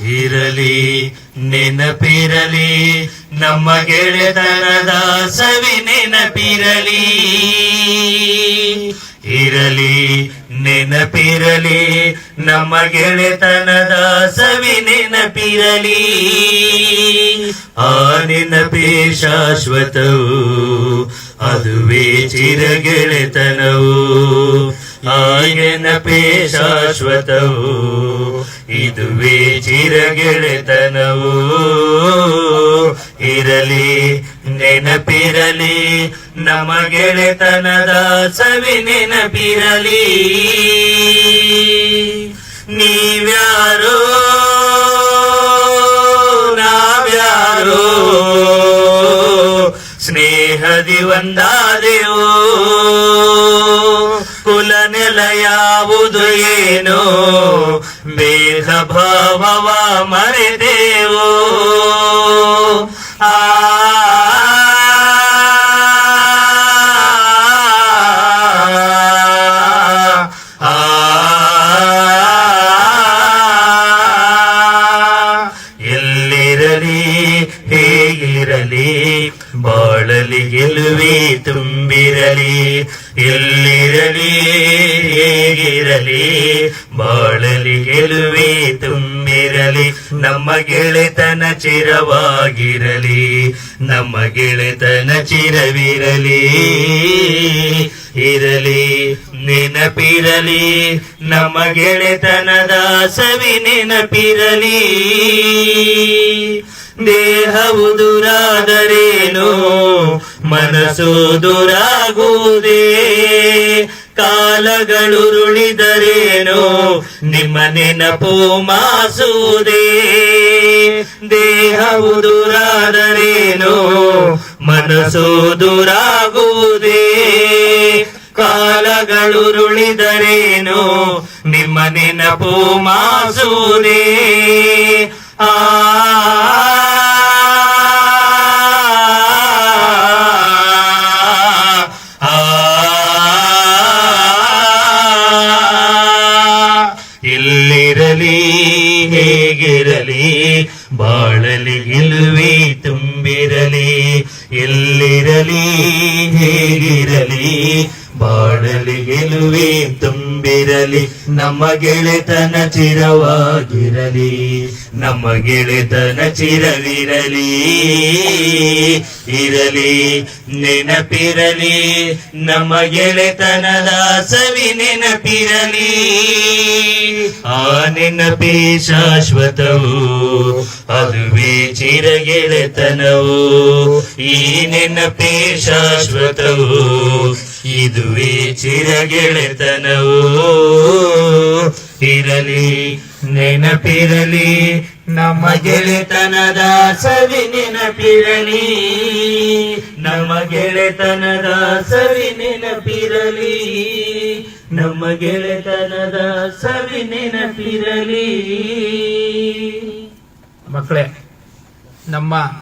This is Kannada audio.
ಇರಲಿ, ನೆನಪಿರಲಿ, ನಮ್ಮ ಗೆಳೆತನದ ಸವಿ ನೆನಪಿರಲಿ. ಇರಲಿ, ನೆನಪಿರಲಿ, ನಮ್ಮ ಗೆಳೆತನದ ಸವಿ ನೆನಪಿರಲಿ. ಆ ನೆನಪೇ ಶಾಶ್ವತವು, ಅದುವೇ ಚಿರಗೆಳೆತನವು. ನೆನಪೇ ಶಾಶ್ವತವು ಇದುವೇ ಚಿರಗೆಳೆತನವು. ಇರಲಿ ನೆನಪಿರಲಿ ನಮ್ಮ ಗೆಳೆತನದ ಸವಿ ನೆನಪಿರಲಿ. ನೀವ್ಯಾರೋ? ನಾವ್ಯಾರೋ? ಸ್ನೇಹದಿ ಒಂದಾದೆವು. ಕುಲ ನೆಲ ಯಾವುದು ಏನೋ ಭೇದ ಭಾವವ ಮರೆದೇವು ಬಾಳಲಿ ಗೆಲುವೆ ತುಂಬಿರಲಿ, ಎಲ್ಲಿರಲಿ, ಹೇಗಿರಲಿ. ಬಾಳಲಿ ಗೆಲುವೆ ತುಂಬಿರಲಿ, ನಮ್ಮ ಗೆಳೆತನ ಚಿರವಾಗಿರಲಿ, ನಮ್ಮ ಗೆಳೆತನ ಚಿರವಿರಲಿ. ಇರಲಿ, ನೆನಪಿರಲಿ, ನಮ್ಮ ಗೆಳೆತನದ ಸವಿ ನೆನಪಿರಲಿ. ದೇಹವು ದುರಾದರೇನು, ಮನಸ್ಸು ದುರಾಗುವುದೇ. ಕಾಲಗಳುರುಳಿದರೇನು ನಿಮ್ಮ ನೆನಪು ಮಾಸುವುದೇ. ದೇಹವು ದುರಾದರೇನು, ಮನಸ್ಸು ದುರಾಗುವುದೇ. ಕಾಲಗಳುರುಳಿದರೇನು ನಿಮ್ಮ ನೆನಪು ಮಾಸುವುದೇ. ಎಲ್ಲಿರಲಿ ಹೇಗಿರಲಿ? ಬಾಳಲಿ ಗೆಲುವೆ ತುಂಬಿರಲಿ. ಎಲ್ಲಿರಲಿ ಹೇಗಿರಲಿ? ಬಾಳಲಿ ಗೆಲುವೆ ತುಂಬಿರಲಿ, ನಮ್ಮ ಗೆಳೆತನ ಚಿರವಾಗಿರಲಿ, ನಮ್ಮ ಗೆಳೆತನ ಚಿರವಿರಲಿ, ಇರಲಿ, ನೆನಪಿರಲಿ, ನಮ್ಮ ಗೆಳೆತನದ ಸವಿ ನೆನಪಿರಲಿ, ಆ ನೆನಪೇ ಶಾಶ್ವತವು, ಅದುವೇ ಚಿರಗೆಳೆತನವು, ಈ ನೆನಪೇ ಶಾಶ್ವತವು. ಇದುವೇ ಚಿರಗೆಳೆತನವು. ಇರಲಿ, ನೆನಪಿರಲಿ, ನಮ್ಮ ಗೆಳೆತನದ ಸವಿ ನೆನಪಿರಲಿ. ನಮ್ಮ ಗೆಳೆತನದ ಸವಿ ನೆನಪಿರಲಿ. ನಮ್ಮ ಗೆಳೆತನದ ಸವಿ ನೆನಪಿರಲಿ. ಮಕ್ಕಳೇ, ನಮ್ಮ